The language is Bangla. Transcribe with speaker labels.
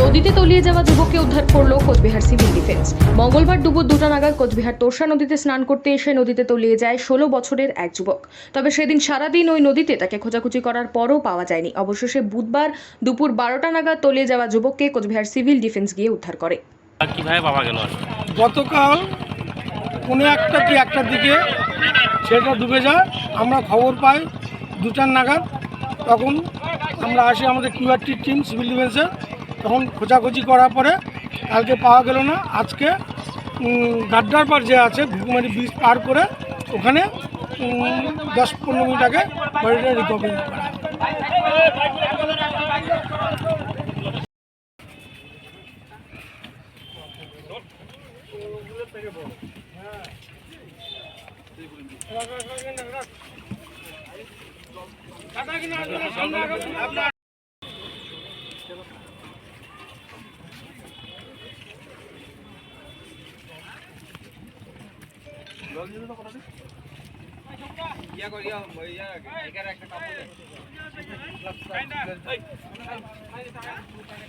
Speaker 1: নদীতে তলিয়ে যাওয়া যুবককে উদ্ধার করল কোচবিহার সিভিল ডিফেন্স। মঙ্গলবার দুপুর দুটা নাগাদ কোচবিহার তোরসা নদীতে স্নান করতে এসে নদীতে তলিয়ে যায় ষোলো বছরের এক যুবক। তবে সেদিন সারাদিন ওই নদীতে তাকে খোঁজাখুঁজি করার পরও পাওয়া যায়নি। অবশেষে বুধবার দুপুর বারোটা নাগাদ তলিয়ে যাওয়া যুবককে কোচবিহার সিভিল ডিফেন্স গিয়ে উদ্ধার করে।
Speaker 2: আর কীভাবে পাওয়া গেল?
Speaker 3: গতকাল কোনো একটা কি একটার দিকে সেটা ডুবে যায় আমরা খবর পাই দুটার নাগাদ তখন আমরা আসি আমাদের কিউআরটি টিম সিভিল ডিফেন্সের তখন খোঁজাখুঁজি করার পরে কালকে পাওয়া গেল না। আজকে গাড্ডার পর যে আছে ভিকুমারি ব্রিজ পার করে ওখানে দশ পনেরো মিনিট আগে বাড়িটা রিকভারি আপনার হ্যাঁ। একটা